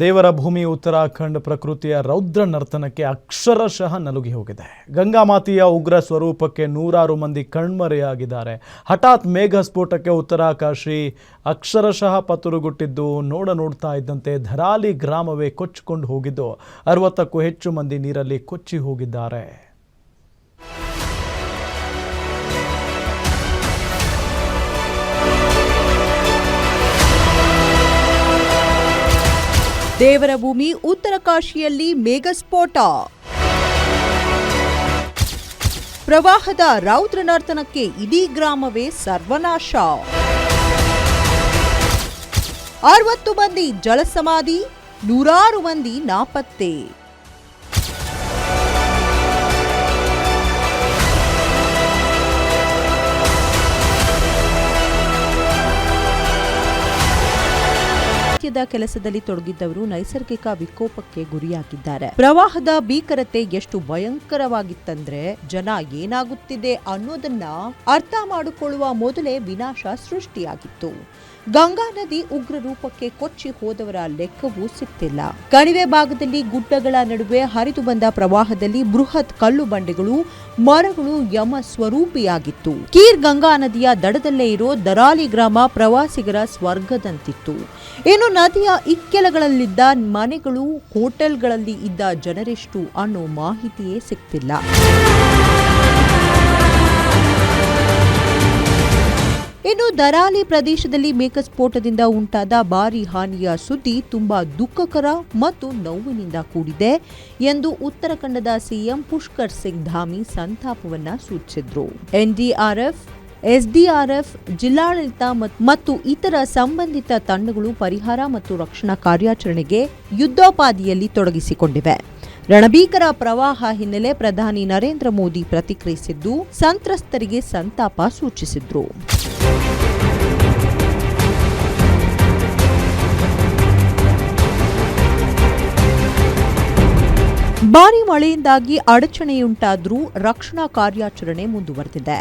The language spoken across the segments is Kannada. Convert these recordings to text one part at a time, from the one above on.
ದೇವರ ಭೂಮಿ ಉತ್ತರಾಖಂಡ್ ಪ್ರಕೃತಿಯ ರೌದ್ರ ನರ್ತನಕ್ಕೆ ಅಕ್ಷರಶಃ ನಲುಗಿ ಹೋಗಿದೆ. ಗಂಗಾಮಾತೆಯ ಉಗ್ರ ಸ್ವರೂಪಕ್ಕೆ ನೂರಾರು ಮಂದಿ ಕಣ್ಮರೆಯಾಗಿದ್ದಾರೆ. ಹಠಾತ್ ಮೇಘ ಸ್ಫೋಟಕ್ಕೆ ಉತ್ತರಾಕಾಶಿ ಅಕ್ಷರಶಃ ಪತುರುಗುಟ್ಟಿದ್ದು ನೋಡ ನೋಡ್ತಾ ಇದ್ದಂತೆ ಧರಾಲಿ ಗ್ರಾಮವೇ ಕೊಚ್ಚಿಕೊಂಡು ಹೋಗಿದ್ದು. ಅರವತ್ತಕ್ಕೂ ಹೆಚ್ಚು ಮಂದಿ ನೀರಲ್ಲಿ ಕೊಚ್ಚಿ ಹೋಗಿದ್ದಾರೆ. ದೇವರ ಭೂಮಿ ಉತ್ತರಕಾಶಿಯಲ್ಲಿ ಮೇಘಸ್ಫೋಟ ಪ್ರವಾಹದ ರೌದ್ರನರ್ತನಕ್ಕೆ ಇಡೀ ಗ್ರಾಮವೇ ಸರ್ವನಾಶ. ಅರವತ್ತು ಮಂದಿ ಜಲಸಮಾಧಿ, ನೂರಾರು ಮಂದಿ ನಾಪತ್ತೆ. ನಿತ್ಯದ ಕೆಲಸದಲ್ಲಿ ತೊಡಗಿದ್ದವರು ನೈಸರ್ಗಿಕ ವಿಕೋಪಕ್ಕೆ ಗುರಿಯಾಗಿದ್ದಾರೆ. ಪ್ರವಾಹದ ಭೀಕರತೆ ಎಷ್ಟು ಭಯಂಕರವಾಗಿತ್ತಂದ್ರೆ ಜನ ಏನಾಗುತ್ತಿದೆ ಅನ್ನೋದನ್ನ ಅರ್ಥ ಮಾಡಿಕೊಳ್ಳುವ ಮೊದಲೇ ವಿನಾಶ ಸೃಷ್ಟಿಯಾಗಿತ್ತು. ಗಂಗಾ ನದಿ ಉಗ್ರ ರೂಪಕ್ಕೆ ಕೊಚ್ಚಿ ಹೋದವರ ಲೆಕ್ಕವೂ ಸಿಕ್ತಿಲ್ಲ. ಕಣಿವೆ ಭಾಗದಲ್ಲಿ ಗುಡ್ಡಗಳ ನಡುವೆ ಹರಿದು ಬಂದ ಪ್ರವಾಹದಲ್ಲಿ ಬೃಹತ್ ಕಲ್ಲು ಬಂಡೆಗಳು ಮರಗಳು ಯಮ ಸ್ವರೂಪಿಯಾಗಿತ್ತು. ಕೀರ್ ಗಂಗಾ ನದಿಯ ದಡದಲ್ಲೇ ಇರೋ ದರಾಲಿ ಗ್ರಾಮ ಪ್ರವಾಸಿಗರ ಸ್ವರ್ಗದಂತಿತ್ತು. ಇನ್ನು ನದಿಯ ಇಕ್ಕೆಲಗಳಲ್ಲಿದ್ದ ಮನೆಗಳು, ಹೋಟೆಲ್ಗಳಲ್ಲಿ ಇದ್ದ ಜನರೆಷ್ಟು ಅನ್ನೋ ಮಾಹಿತಿಯೇ ಸಿಗ್ತಿಲ್ಲ ಇನ್ನು ದರಾಲಿ ಪ್ರದೇಶದಲ್ಲಿ ಮೇಘಸ್ಫೋಟದಿಂದ ಉಂಟಾದ ಭಾರಿ ಹಾನಿಯ ಸುದ್ದಿ ತುಂಬಾ ದುಃಖಕರ ಮತ್ತು ನೋವಿನಿಂದ ಕೂಡಿದೆ ಎಂದು ಉತ್ತರಾಖಂಡದ ಸಿಎಂ ಪುಷ್ಕರ್ ಸಿಂಗ್ ಧಾಮಿ ಸಂತಾಪವನ್ನ ಸೂಚಿಸಿದ್ರು. ಎನ್ಡಿಆರ್ಎಫ್, ಎಸ್ಡಿಆರ್ಎಫ್, ಜಿಲ್ಲಾಡಳಿತ ಮತ್- ಮತ್ತು ಇತರ ಸಂಬಂಧಿತ ತಂಡಗಳು ಪರಿಹಾರ ಮತ್ತು ರಕ್ಷಣಾ ಕಾರ್ಯಾಚರಣೆಗೆ ಯುದ್ಧೋಪಾದಿಯಲ್ಲಿ ತೊಡಗಿಸಿಕೊಂಡಿವೆ. ರಣಭೀಕರ ಪ್ರವಾಹ ಹಿನ್ನೆಲೆ ಪ್ರಧಾನಿ ನರೇಂದ್ರ ಮೋದಿ ಪ್ರತಿಕ್ರಿಯಿಸಿದ್ದು, ಸಂತ್ರಸ್ತರಿಗೆ ಸಂತಾಪ ಸೂಚಿಸಿದ್ರು. ಭಾರಿ ಮಳೆಯಿಂದಾಗಿ ಅಡಚಣೆಯುಂಟಾದರೂ ರಕ್ಷಣಾ ಕಾರ್ಯಾಚರಣೆ ಮುಂದುವರೆದಿದೆ.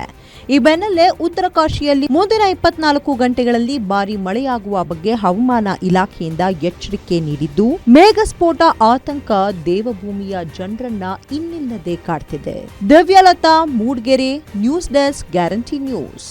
ಈ ಬೆನ್ನಲ್ಲೇ ಉತ್ತರಕಾಶಿಯಲ್ಲಿ ಮುಂದಿನ ಇಪ್ಪತ್ನಾಲ್ಕು ಗಂಟೆಗಳಲ್ಲಿ ಭಾರಿ ಮಳೆಯಾಗುವ ಬಗ್ಗೆ ಹವಾಮಾನ ಇಲಾಖೆಯಿಂದ ಎಚ್ಚರಿಕೆ ನೀಡಿದ್ದು, ಮೇಘಸ್ಫೋಟ ಆತಂಕ ದೇವಭೂಮಿಯ ಜನರನ್ನ ಇನ್ನಿಲ್ಲದೆ ಕಾಡ್ತಿದೆ. Divyalatha Moodgere, news desk, guarantee news.